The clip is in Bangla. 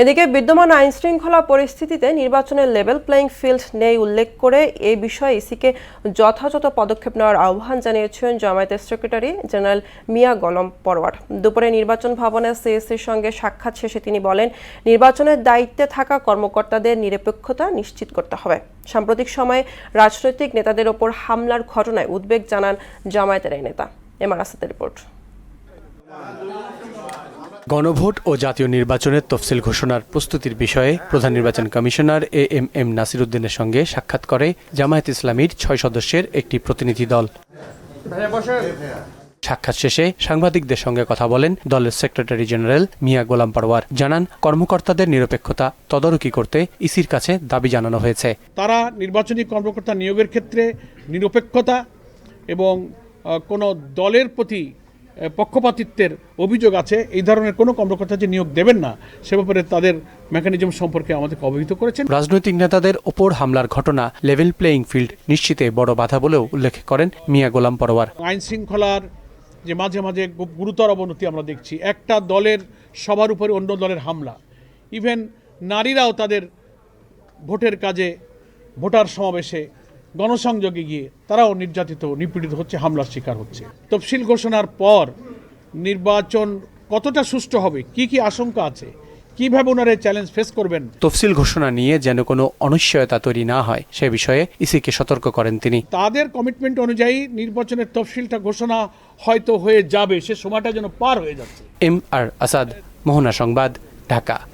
এদিকে বিদ্যমান আইন শৃঙ্খলা পরিস্থিতিতে নির্বাচনের লেভেল প্লেইং ফিল্ড নেই উল্লেখ করে এই বিষয়ে ইসিকে যথাযথ পদক্ষেপ নেওয়ার আহ্বান জানিয়েছেন জামায়াতের সেক্রেটারি জেনারেল মিয়া গলম পরওয়ার। দুপুরে নির্বাচন ভবনে সিএসির সঙ্গে সাক্ষাৎ শেষে তিনি বলেন, নির্বাচনের দায়িত্বে থাকা কর্মকর্তাদের নিরপেক্ষতা নিশ্চিত করতে হবে। সাম্প্রতিক সময়ে রাজনৈতিক নেতাদের ওপর হামলার ঘটনায় উদ্বেগ জানান জামায়াতের নেতা। এম আর আসাদের রিপোর্ট। গণভোট ও জাতীয় নির্বাচনের তফসিল ঘোষণার প্রস্তুতির বিষয়ে প্রধান নির্বাচন commissioner A M M Nasir উদ্দিনের সঙ্গে সাক্ষাৎ করে জামায়াত ইসলামীর ছয় সদস্যের একটি প্রতিনিধি দল। সাক্ষাৎ শেষে সাংবাদিকদের সঙ্গে কথা বলেন দলের সেক্রেটারি জেনারেল মিয়া গোলাম পারওয়ার। জানান, কর্মকর্তাদের নিরপেক্ষতা তদারকি করতে ইসির কাছে দাবি জানানো হয়েছে। তারা নির্বাচনী কর্মকর্তা নিয়োগের ক্ষেত্রে নিরপেক্ষতা এবং কোনো দলের প্রতি পক্ষপাতিত্বের অভিযোগ আছে। এই ধরনের কোনো কর্মকর্তা যে নিয়োগ দেবেন না সে ব্যাপারে তাদের মেকানিজম সম্পর্কে আমাদেরকে অবহিত করেছেন। রাজনৈতিক নেতাদের ওপর হামলার ঘটনা লেভেল প্লেয়িং ফিল্ড নিশ্চিতে বড় বাধা বলেও উল্লেখ করেন মিয়া গোলাম পরোয়ার আইন শৃঙ্খলার যে মাঝে মাঝে গুরুতর অবনতি আমরা দেখছি। একটা দলের সবার উপরে অন্য দলের হামলা। ইভেন নারীরাও তাদের ভোটের কাজে ভোটার সমাবেশে গণসংযোগে গিয়ে তারাও নির্যাতিত নিপীড়িত হচ্ছে হামলার শিকার হচ্ছে। তফসিল ঘোষণার পর নির্বাচন কতটা সুষ্ঠু হবে? কি কি আশঙ্কা আছে? কীভাবে ওনারা চ্যালেঞ্জ ফেস করবেন? তফসিল ঘোষণা নিয়ে যেন কোনো অনিশ্চয়তা তৈরি না হয় সে বিষয়ে ইসিকে সতর্ক করেন তিনি। তাদের কমিটমেন্ট অনুযায়ী নির্বাচনের তফসিলটা ঘোষণা হয়তো হয়ে যাবে সে সময়টা যেন পার হয়ে যাচ্ছে। এম আর আসাদ মোহনা সংবাদ ঢাকা।